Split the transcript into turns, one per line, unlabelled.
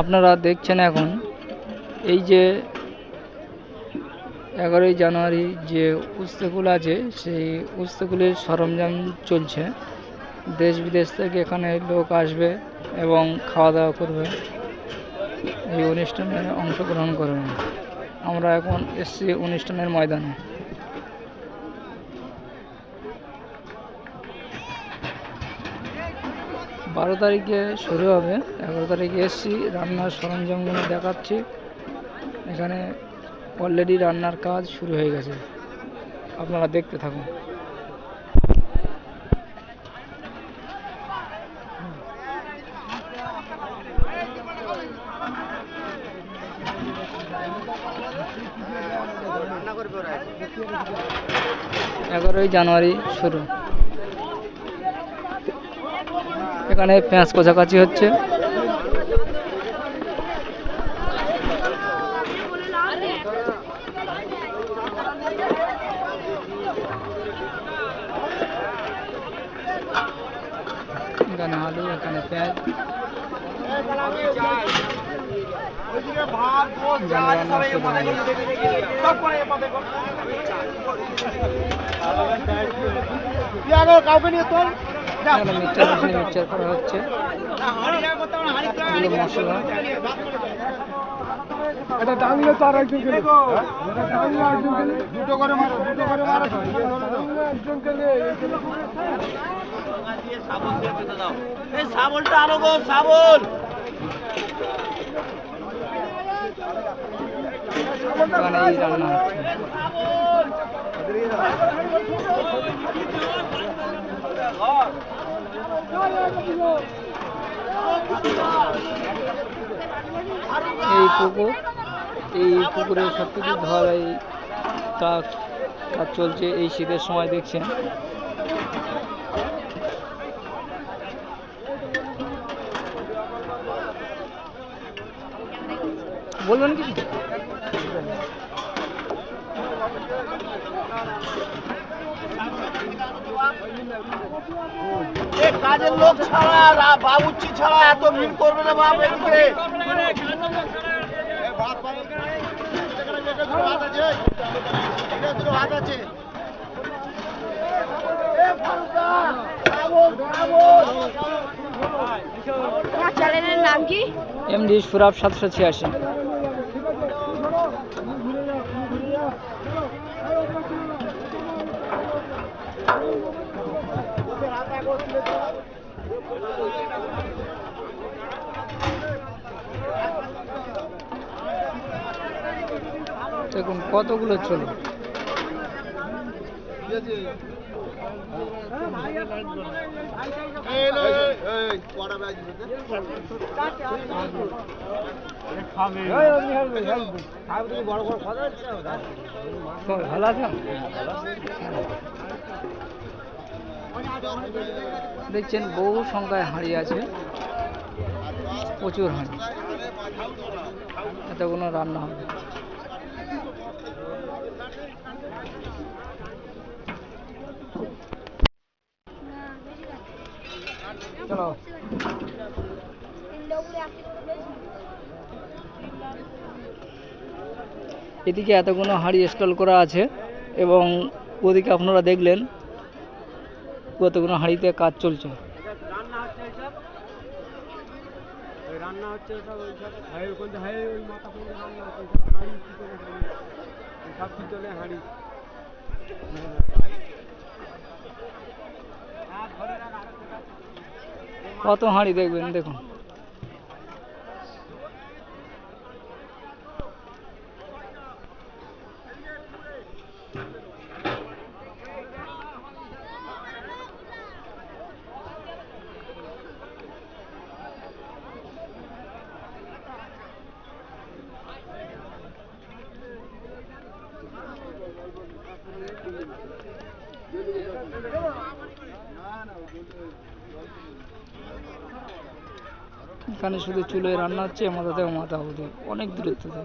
আপনারা দেখছেন এখন এই যে এগারোই জানুয়ারি যে উস্তেকুল আছে, সেই উস্তেকুলের সরঞ্জাম চলছে। দেশ বিদেশ থেকে এখানে লোক আসবে এবং খাওয়া দাওয়া করবে। এই অনুষ্ঠানে অংশগ্রহণ করবে আমরা এখন এসছি অনুষ্ঠানের ময়দানে। বারো তারিখে শুরু হবে। এগারো তারিখে এসছি, রান্নার সরঞ্জামগুলো দেখাচ্ছি। এখানে অলরেডি রান্নার কাজ শুরু হয়ে গেছে। আপনারা দেখতে থাকুন। এগারোই জানুয়ারি শুরু। এখানে পেঁয়াজ কোচাকাচি হচ্ছে এখানে আলু এখানে পেঁয়াজ শুরু হয়ে গেছে। এখানে মিক্সচার মেশিনে মিক্সচার করা হচ্ছে। মশলা
এটা টানলে তো আর একজন গেলে দুটো করে মারো দুটো করে মারো একজন গেলে
শাবলটা আনো গো
এখানে রান্না এই পুকুর, এই পুকুরে সব কিছু ধর এই কাজ কাজ চলছে, এই শীতের সময় দেখছেন। বলবেন কিছু?
কাজের লোক ছাড়া ছাড়া এত ভিড় করবে না বাপ এদিকে। হাত আছে?
চ্যানেলের নাম কি?
এমডি সুরাব সাতশো ছিয়াশি। দেখুন কতগুলো চলো? ভালো আছেন? দেখছেন বহু সংখ্যায় হাঁড়ি আছে। প্রচুর হাঁড়ি। এতগুলো রান্না হবে চলো। এদিকে এতগুলো হাঁড়ি স্টল করা আছে এবং ওদিকে আপনারা দেখলেন কতগুলো হাঁড়িতে কাজ চলছে?
রান্না হচ্ছে সব হাঁড়ি
কত হাঁড়ি দেখবেন দেখুন। এখানে শুধু চুলে রান্না হচ্ছে মাথা থেকে মাথা হতে অনেক দূরত্বতে